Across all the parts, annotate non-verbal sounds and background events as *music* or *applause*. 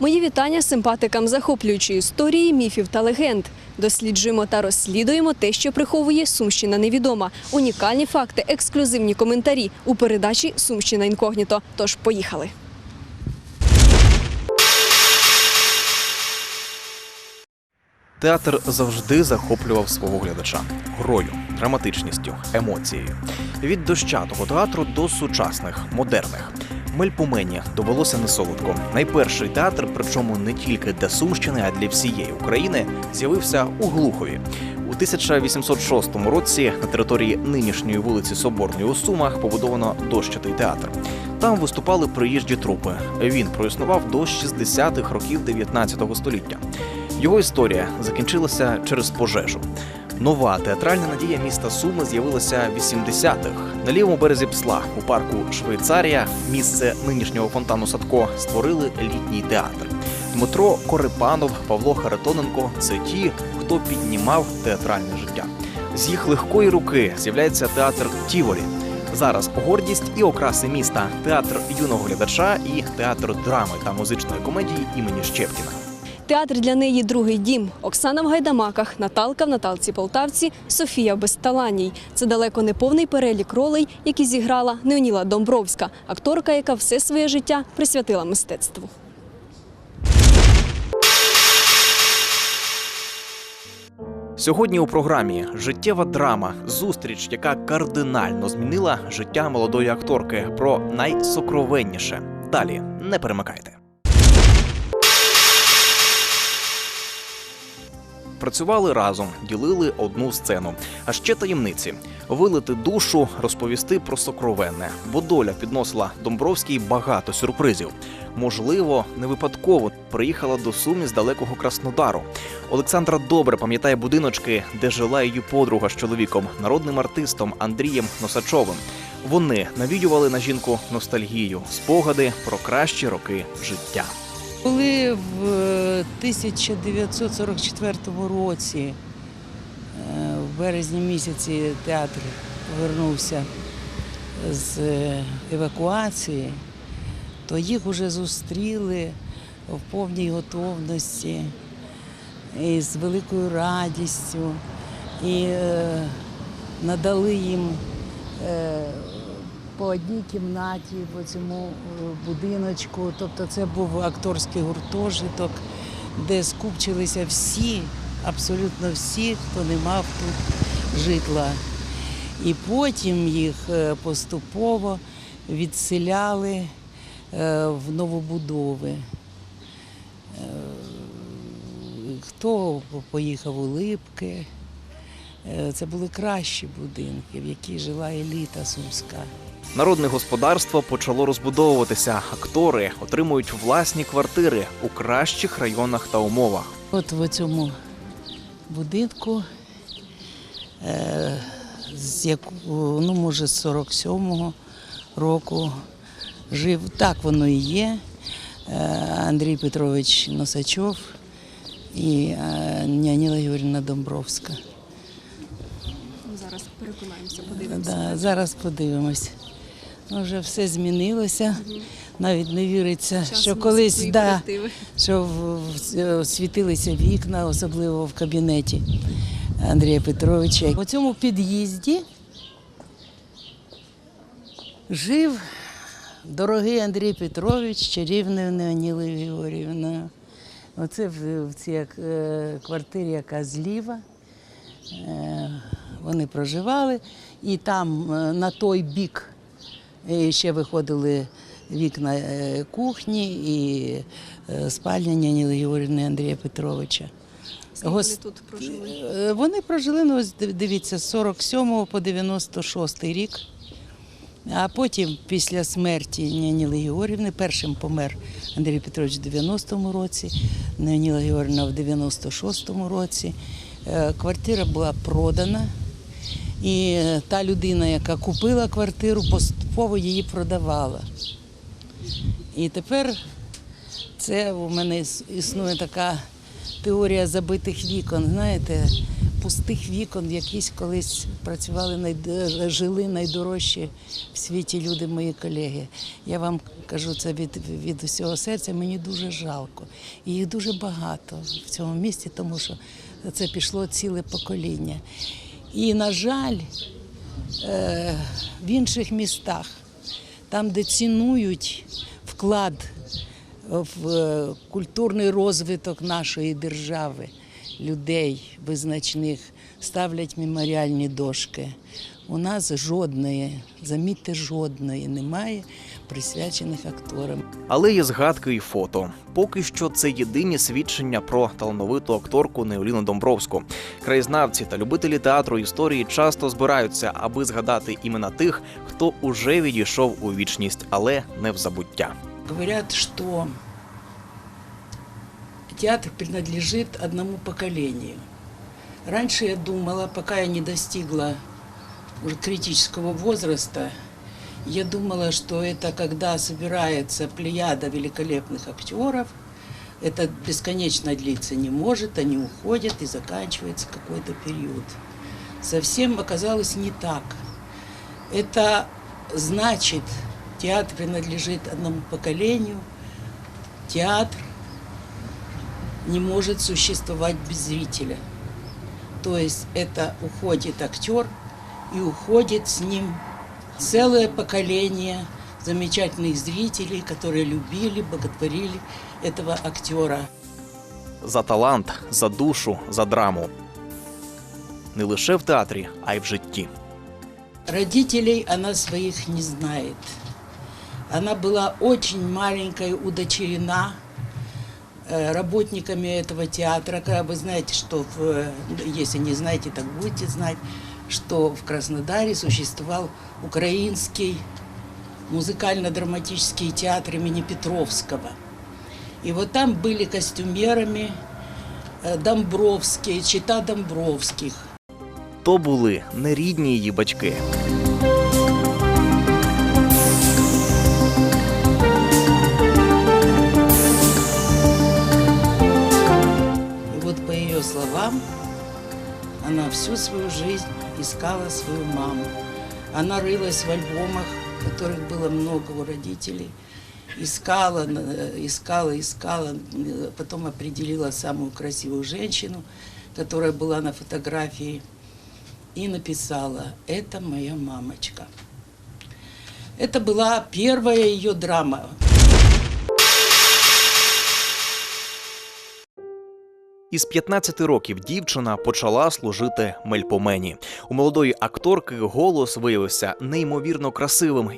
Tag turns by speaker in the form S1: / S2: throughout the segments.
S1: Мої вітання симпатикам захоплюючої історії, міфів та легенд. Досліджуємо та розслідуємо те, що приховує Сумщина невідома. Унікальні факти, ексклюзивні коментарі у передачі Сумщина інкогніто. Тож поїхали.
S2: Театр завжди захоплював свого глядача грою, драматичністю, емоцією. Від дощатого театру до сучасних, модерних. Мельпомені довелося не солодко. Найперший театр, причому не тільки для Сумщини, а для всієї України, з'явився у Глухові. У 1806 році на території нинішньої вулиці Соборної у Сумах побудовано дощатий театр. Там виступали приїжджі трупи. Він проіснував до 60-х років 19 століття. Його історія закінчилася через пожежу. Нова театральна надія міста Суми з'явилася в 80-х. На лівому березі Псла у парку Швейцарія, місце нинішнього фонтану Садко, створили літній театр. Дмитро Корипанов, Павло Харитоненко це ті, хто піднімав театральне життя. З їх легкої руки з'являється театр Тіворі. Зараз гордість і окраси міста, театр юного глядача і театр драми та музичної комедії імені Щепкіна.
S1: Театр для неї другий дім. Оксана в гайдамаках, Наталка в Наталці Полтавці, Софія в Безталанній. Це далеко не повний перелік ролей, які зіграла Неоніла Домбровська, акторка, яка все своє життя присвятила мистецтву.
S2: Сьогодні у програмі життєва драма, зустріч, яка кардинально змінила життя молодої акторки про найсокровенніше. Далі не перемикайте. Працювали разом, ділили одну сцену. А ще таємниці вилити душу, розповісти про сокровенне, бо доля підносила Домбровській багато сюрпризів. Можливо, не випадково приїхала до Сумі з далекого Краснодару. Олександра добре пам'ятає будиночки, де жила її подруга з чоловіком, народним артистом Андрієм Носачовим. Вони навіювали на жінку ностальгію, спогади про кращі роки життя.
S3: Коли в е, 1944 році, е, в березні місяці театр повернувся з е, евакуації, то їх вже зустріли в повній готовності і з великою радістю і е, надали їм е, по одній кімнаті, по цьому е, будиночку. Тобто це був акторський гуртожиток, де скупчилися всі, абсолютно всі, хто не мав тут житла. І потім їх е, поступово відселяли е, в новобудови. Хто поїхав у Липки. Це були кращі будинки, в яких жила еліта сумська.
S2: Народне господарство почало розбудовуватися. Актори отримують власні квартири у кращих районах та умовах.
S3: От в цьому будинку, е, з якого, ну, може, з 47-го року жив, так воно і є. е, Андрій Петрович Носачов і е, Ніаніла Юрівна Домбровська.
S1: Зараз переконаємося,
S3: Да, зараз подивимось. Вже все змінилося. Навіть не віриться, що колись да, що світилися вікна, особливо в кабінеті Андрія Петровича. У цьому під'їзді жив дорогий Андрій Петрович чарівною Неонілою Георгіївною. Оце в, в цій е, квартирі, яка зліва. Е, Вони проживали, і там е, на той бік е, ще виходили вікна е, кухні і е, спальня Ніни Георгіївни Андрія Петровича. Гос-
S1: тут прожили?
S3: Е, Вони прожили, ну, дивіться, з 47 по 96 рік. А потім, після смерті Ніли Георгіївни, першим помер Андрій Петрович в 90-му році, Ніла Георгіївна в 96-му році. Квартира була продана, і е, та людина, яка купила квартиру, поступово її продавала. І тепер це у мене існує така теорія забитих вікон. Знаєте, пустих вікон, в якісь колись працювали жили найдорожчі в світі люди, мої колеги. Я вам кажу це від, від усього серця. Мені дуже жалко. І їх дуже багато в цьому місті, тому що це пішло ціле покоління. І, на жаль, е, в інших містах, там, де цінують вклад в е, культурний розвиток нашої держави, людей визначних, ставлять меморіальні дошки. У нас жодної, замітьте, жодної немає присвячених акторам.
S2: Але є згадки і фото. Поки що це єдині свідчення про талановиту акторку Неоліну Домбровську. Краєзнавці та любителі театру історії часто збираються, аби згадати імена тих, хто уже відійшов у вічність, але не в забуття.
S3: Говорят, что театр принадлежит одному поколению. Раньше я думала, пока я не достигла уже критического возраста, я думала, что это когда собирается плеяда великолепных актеров, это бесконечно длиться не может, они уходят и заканчивается какой-то период. Совсем оказалось не так. Это значит, театр принадлежит одному поколению, театр не может существовать без зрителя. То есть это уходит актер и уходит с ним целое поколение замечательных зрителей, которые любили, боготворили этого актера.
S2: За талант, за душу, за драму. Не лише в театрі, а й в житті.
S3: Родителей она своих не знает. Она была очень маленькой, удочерена э, работниками этого театра. Когда Вы знаете, что, в, э, если не знаете, так будете знать, что в Краснодаре существовал украинский музыкально-драматический театр имени Петровского. И вот там были костюмерами э, Домбровские, чита Домбровских.
S2: То були не рідні її батьки.
S3: И вот по ее словам, Она всю свою жизнь искала свою маму. Она рылась в альбомах, которых было много у родителей. Искала, э, искала, искала, э, потом определила самую красивую женщину, которая была на фотографии, и написала «Это моя мамочка». Это была первая ее драма.
S2: Із 15 років дівчина почала служити мельпомені. У молодої акторки голос виявився неймовірно красивим.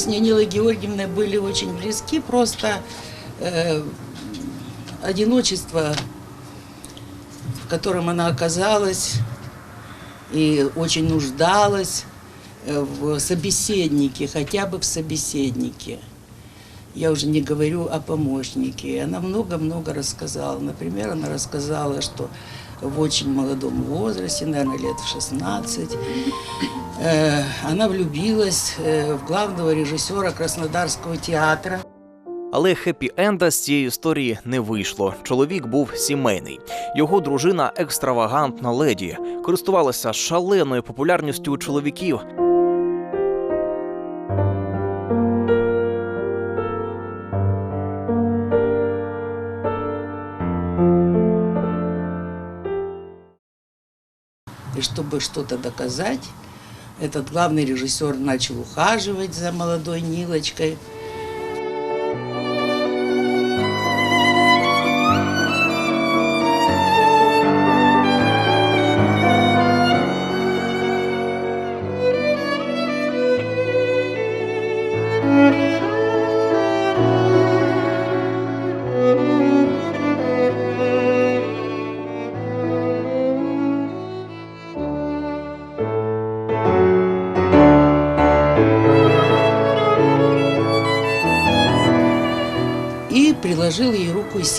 S3: С Нинилой Георгиевной были очень близки, просто э, одиночество, в котором она оказалась и очень нуждалась э, в собеседнике, хотя бы в собеседнике. Я уже не говорю о помощнике. Она много-много рассказала. Например, она рассказала, что в очень молодом возрасте, наверное, лет в 16, э, она влюбилась э, в главного режиссера Краснодарского театра.
S2: Але хеппі-енда з цієї історії не вийшло. Чоловік був сімейний. Його дружина екстравагантна леді, користувалася шаленою популярністю у чоловіків.
S3: И чтобы что-то доказать, этот главный режиссер начал ухаживать за молодой Нилочкой.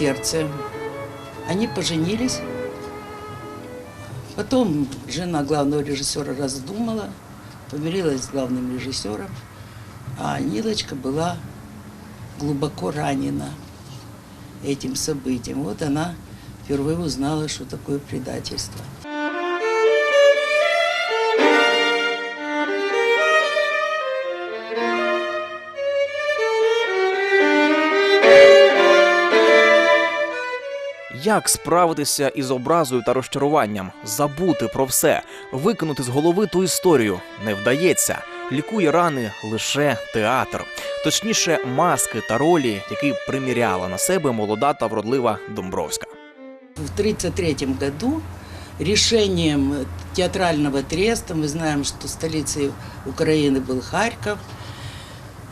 S3: Сердце. Они поженились. Потом жена главного режиссера раздумала, помирилась с главным режиссером, а Нилочка была глубоко ранена этим событием. Вот она впервые узнала, что такое предательство.
S2: Як справитися із образою та розчаруванням, забути про все, викинути з голови ту історію не вдається. Лікує рани лише театр, точніше, маски та ролі, які приміряла на себе молода та вродлива Домбровська.
S3: В 1933 году решением театрального треста, мы знаем, что столицей Украины был Харьков,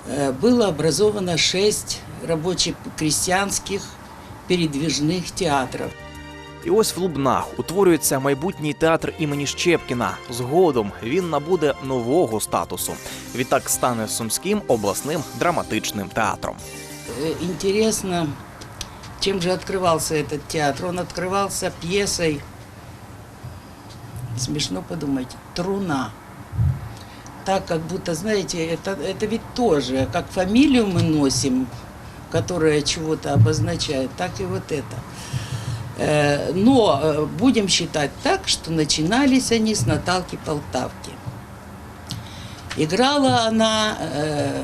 S3: э, было образовано шесть рабоче-крестьянских передвижных театров.
S2: І ось в Лубнах утворюється майбутній театр імені Щепкіна. Згодом він набуде нового статусу. Відтак стане сумським обласним драматичним театром.
S3: Э, Интересно, чем же открывался этот театр? Он открывался пьесой, смешно подумать, «Труна». Так, как будто, знаете, это, это ведь тоже, как фамилию мы носим, которая чего-то обозначает, так и вот это. Э, Но э, будем считать так, что начинались они с Наталки Полтавки. Играла она э,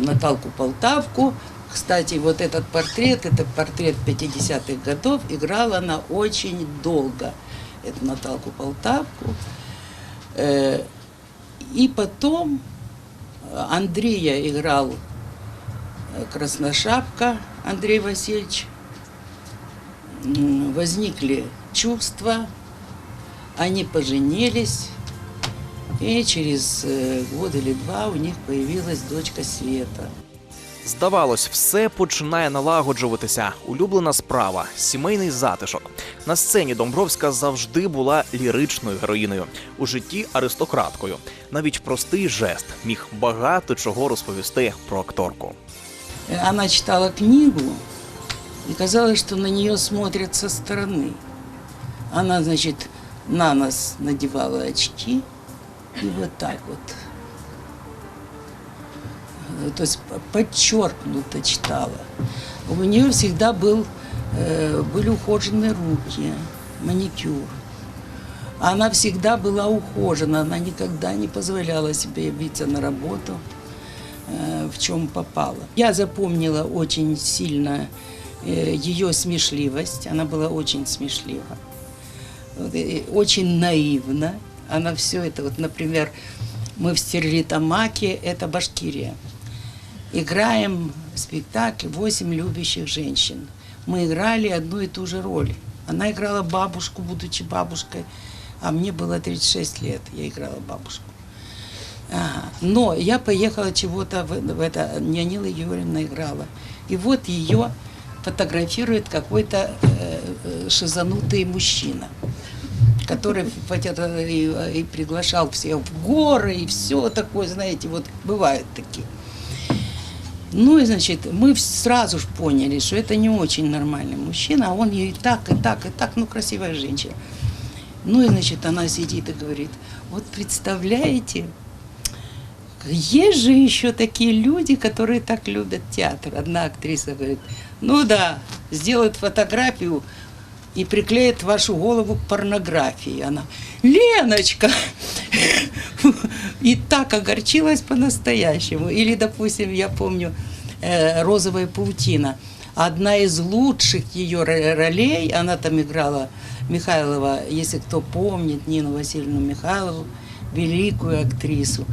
S3: Наталку Полтавку. Кстати, вот этот портрет, это портрет 50-х годов, играла она очень долго, эту Наталку Полтавку. Э, И потом Андрея играл э, Красношапка Андрей Васильевич. Возникли чувства, они поженились, и через э, год или два у них появилась дочка Света.
S2: Здавалось, все починає налагоджуватися. Улюблена справа, сімейний затишок. На сцені Домбровська завжди була ліричною героїною, у житті аристократкою. Навіть простий жест міг багато чого розповісти про акторку.
S3: Э, Она читала книгу, и казалось, что на нее смотрят со стороны. Она, значит, на нас надевала очки и вот так вот. Э, То есть подчеркнуто читала. У нее всегда был, э, были ухоженные руки, маникюр. Она всегда была ухожена, она никогда не позволяла себе явиться на работу в чем попала. Я запомнила очень сильно э, ее смешливость. Она была очень смешлива, очень наивна. Она все это, вот, например, мы в Стерлитамаке, это Башкирия. Играем спектакль «Восемь любящих женщин». Мы играли одну и ту же роль. Она играла бабушку, будучи бабушкой, а мне было 36 лет, я играла бабушку. Но я поехала чего-то в, в это, Нянила Юрьевна играла. И вот ее фотографирует какой-то э, э, шизанутый мужчина, который и, и приглашал всех в горы, и все такое, знаете, вот бывают такие. Ну и, значит, мы сразу же поняли, что это не очень нормальный мужчина, а он ей так, и так, и так, ну, красивая женщина. Ну и, значит, она сидит и говорит, вот представляете, есть же еще такие люди, которые так любят театр. Одна актриса говорит, ну да, сделают фотографию и приклеят вашу голову к порнографии. Она, Леночка! И так огорчилась по-настоящему. Или, допустим, я помню, э, «Розовая паутина». Одна из лучших ее ро- ролей, она там играла Михайлова, если кто помнит, Нину Васильевну Михайлову, великую актрису.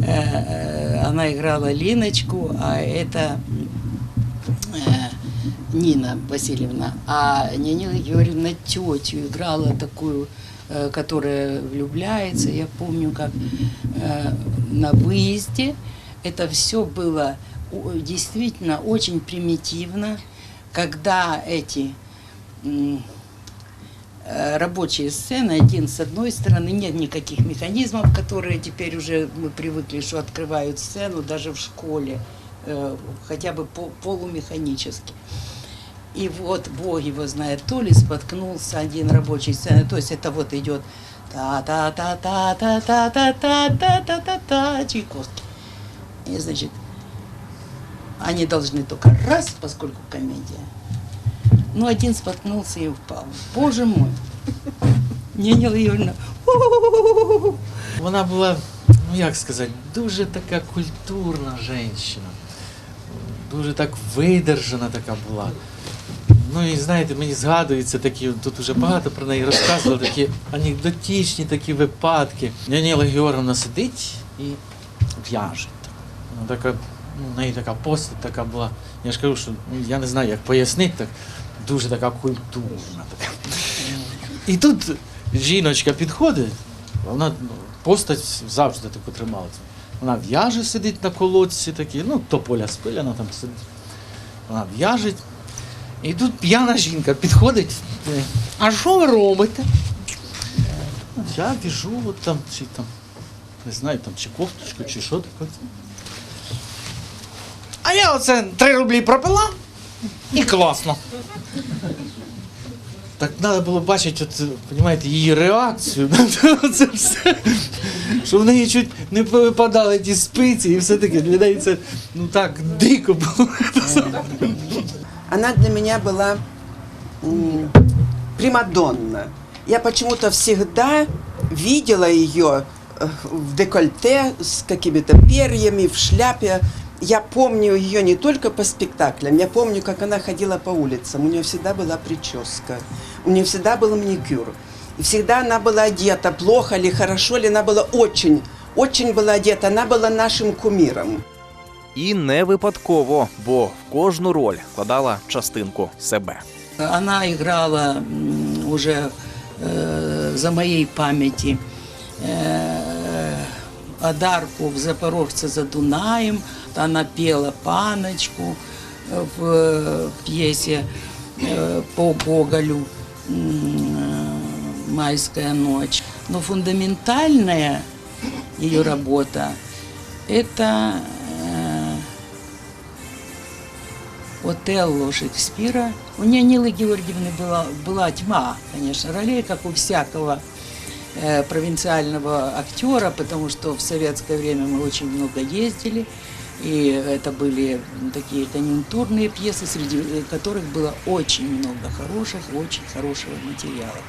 S3: Э, э, Она играла Линочку, а это э, Нина Васильевна. А Нина Юрьевна тетю играла такую, которая влюбляется. Я помню, как на выезде это все было действительно очень примитивно, когда эти рабочие сцены, один с одной стороны, нет никаких механизмов, которые теперь уже мы привыкли, что открывают сцену даже в школе. э, хотя бы по- полумеханически. И вот Бог его знает, то ли споткнулся один рабочий сцены, то есть это вот идет та-та-та-та-та-та-та-та-та-та-та, Чайковский. И, значит, они должны только раз, поскольку комедия. Ну, один споткнулся и упал. Боже мой! Ніна Леонідовна.
S4: Вона була, ну як сказати, дуже така культурна жінка. Дуже так видержана така була. Ну і знаєте, мені згадуються такі, тут вже багато про неї розказували, такі анекдотичні такі випадки. Яніла Георгівна сидить і в'яже. Ну, така, ну, в неї така постать така була. Я ж кажу, що ну, я не знаю, як пояснити, так дуже така культурна. І тут жіночка підходить, вона ну, постать завжди таку трималася. Вона в'яже сидить на колодці такі, ну, то поля спиляна там сидить. Вона в'яжить. І тут п'яна жінка підходить. е, А що ви робите? Я в'яжу от там, чи там, не знаю, там, чи кофточку, чи що таке. А я оце 3 рублі пропила і класно. Так треба було бачити, от, розумієте, її реакцію на *laughs* це все. Що в неї чуть не повипадали ті спиці і все таке. Для неї це ну так дико було. *laughs*
S5: Она для меня была м, примадонна. Я почему-то всегда видела ее э, в декольте с какими-то перьями, в шляпе Я помню ее не только по спектаклям, я помню, как она ходила по улицам. У нее всегда была прическа, у нее всегда был маникюр. И всегда она была одета, плохо ли, хорошо ли, она была очень, очень была одета. Она была нашим кумиром.
S2: І не випадково, бо в кожну роль вкладала частинку себе.
S3: Она играла м, уже э, за моей памяти э, Адарку в Запорожце за Дунаем. Она пела паночку э, в э, пьесе э, по Гоголю «Майская ночь». Но фундаментальная ее работа – это Отелло Шекспира. У Нилы Георгиевны была, была тьма, конечно, ролей, как у всякого провинциального актера, потому что в советское время мы очень много ездили, и это были такие конъюнктурные пьесы, среди э, которых было очень много хороших, очень хорошего материала.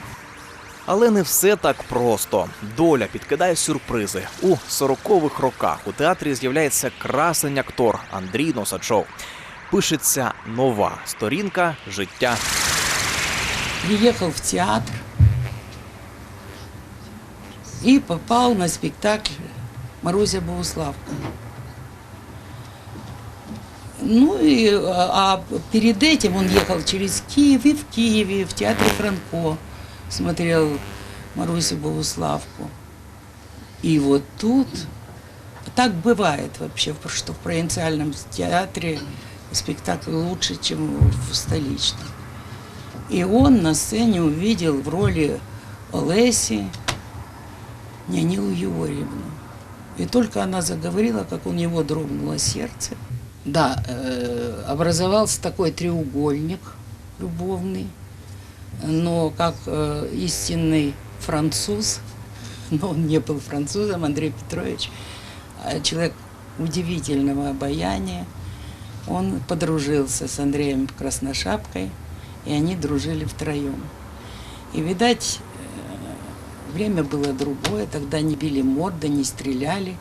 S2: Але не все так просто. Доля підкидає сюрпризи. У 40-х роках у театрі з'являється красень актор Андрій Носачов. Пишеться нова сторінка життя
S3: Приехал в театр и попал на спектакль Маруся Богуславка. Ну и а, а перед этим он ехал через Киев и в Киеве, в театре Франко смотрел Марусю Богуславку. И вот тут так бывает вообще, что в провинциальном театре спектакль лучше, чем в столичном. И он на сцене увидел в роли Олеси Нянилу Егорьевну. И только она заговорила, как у него дрогнуло сердце. Да, э, образовался такой треугольник любовный, но как э, истинный француз, *laughs* но он не был французом, Андрей Петрович, а человек удивительного обаяния, он подружился с Андреем Красношапкой, и они дружили втроем. И, видать, э, время было другое, тогда не били морды, не стреляли.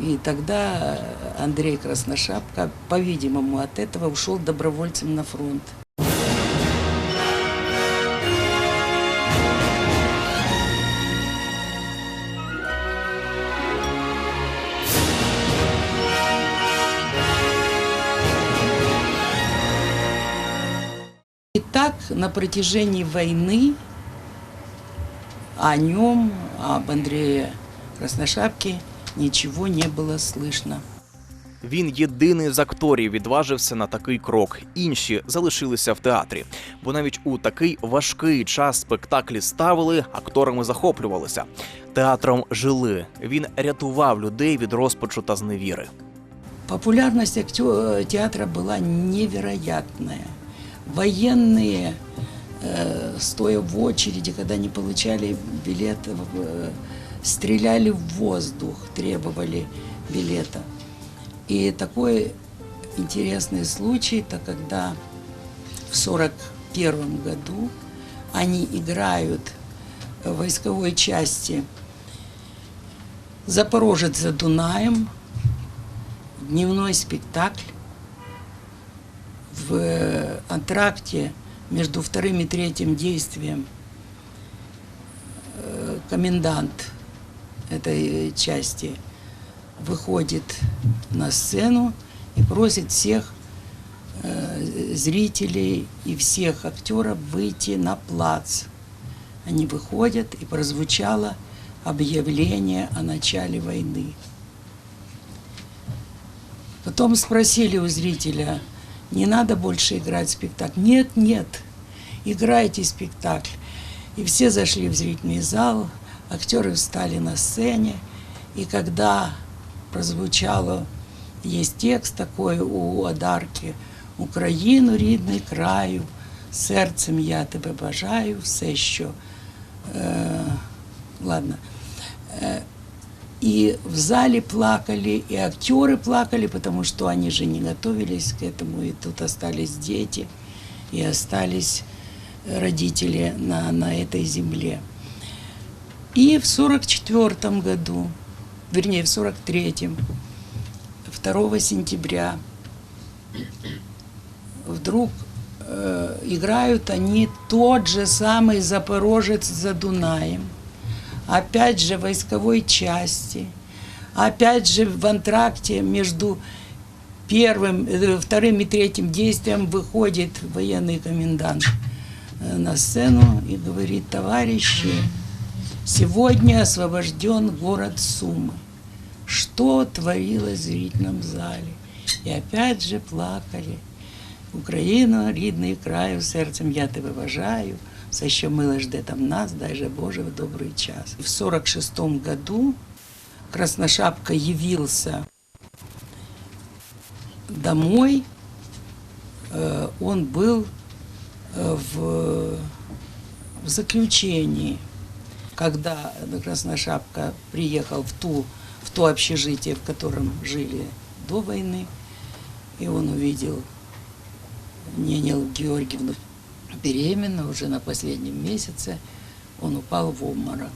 S3: И тогда Андрей Красношапка, по-видимому, от этого ушел добровольцем на фронт. И так на протяжении войны о нем, об Андрее Красношапке ничего не было слышно.
S2: Він єдиний з акторів відважився на такий крок. Інші залишилися в театрі. Бо навіть у такий важкий час спектаклі ставили, акторами захоплювалися. Театром жили. Він рятував людей від розпачу та зневіри.
S3: Популярность актё- театра была невероятная. Военные, э, стоя в очереди, когда не получали билет, э, стреляли в воздух, требовали билета. И такой интересный случай, это когда в 1941 году они играют в войсковой части «Запорожец за Дунаем», дневной спектакль в антракте между вторым и третьим действием э, комендант этой части выходит на сцену и просит всех э, зрителей и всех актеров выйти на плац. Они выходят, и прозвучало объявление о начале войны. Потом спросили у зрителя, не надо больше играть спектакль. Нет, нет, играйте спектакль. И все зашли в зрительный зал, актеры встали на сцене, и когда прозвучало, есть текст такой у Адарки, Україну, рідний краю, серцем я тебе бажаю, все, що. Е, ладно. Е, и в зале плакали, и актеры плакали, потому что они же не готовились к этому, и тут остались дети, и остались родители на, на этой земле. И в 44 году, вернее, в 43-м, 2 сентября, вдруг э, играют они тот же самый Запорожец за Дунаем опять же войсковой части, опять же в антракте между первым, э, вторым и третьим действием выходит военный комендант э, на сцену и говорит, товарищи, сегодня освобожден город Сумы. Что творилось в зрительном зале? И опять же плакали. Україно, рідний краю, серцем я тебе вважаю, все, що миле жде там нас, дай же Боже в добрый час. В 46 году Красношапка явился домой. Э, Он был э, в, в заключении, когда Красношапка приехал в, ту, в то общежитие, в котором жили до войны, и он увидел Ненел Георгиевну беременна, уже на последнем месяце, он упал в обморок.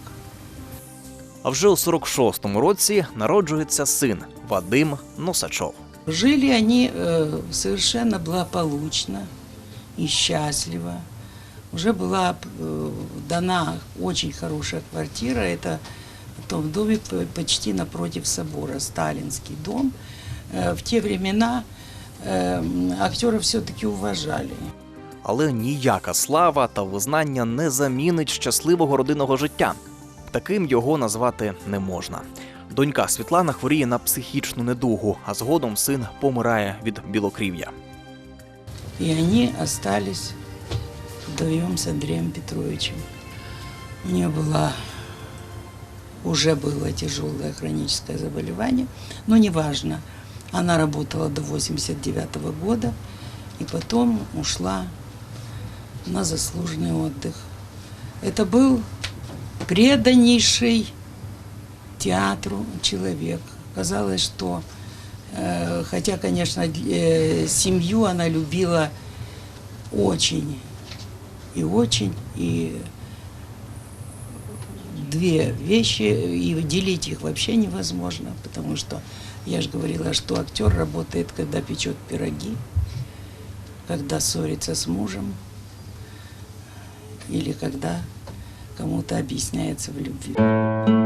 S2: А вже у 46-му році народжується син Вадим Носачов.
S3: Жили они э, совершенно благополучно и счастливо. Уже была э, дана очень хорошая квартира. Это в том доме п- почти напротив собора, сталинский дом. Э, в те времена э, актера все-таки уважали.
S2: Але ніяка слава та визнання не замінить щасливого родинного життя. Таким його назвати не можна. Донька Світлана хворіє на психічну недугу, а згодом син помирає від білокрів'я.
S3: И они остались вдвоем с Андреем Петровичем. У нее была, уже было тяжелое хроническое заболевание, но неважно. Она работала до 89 года и потом ушла на заслуженный отдых. Это был преданнейший театру человек. Казалось, что, э, хотя, конечно, э, семью она любила очень и очень, и две вещи, и делить их вообще невозможно, потому что я же говорила, что актер работает, когда печет пироги, когда ссорится с мужем, или когда кому-то объясняется в любви.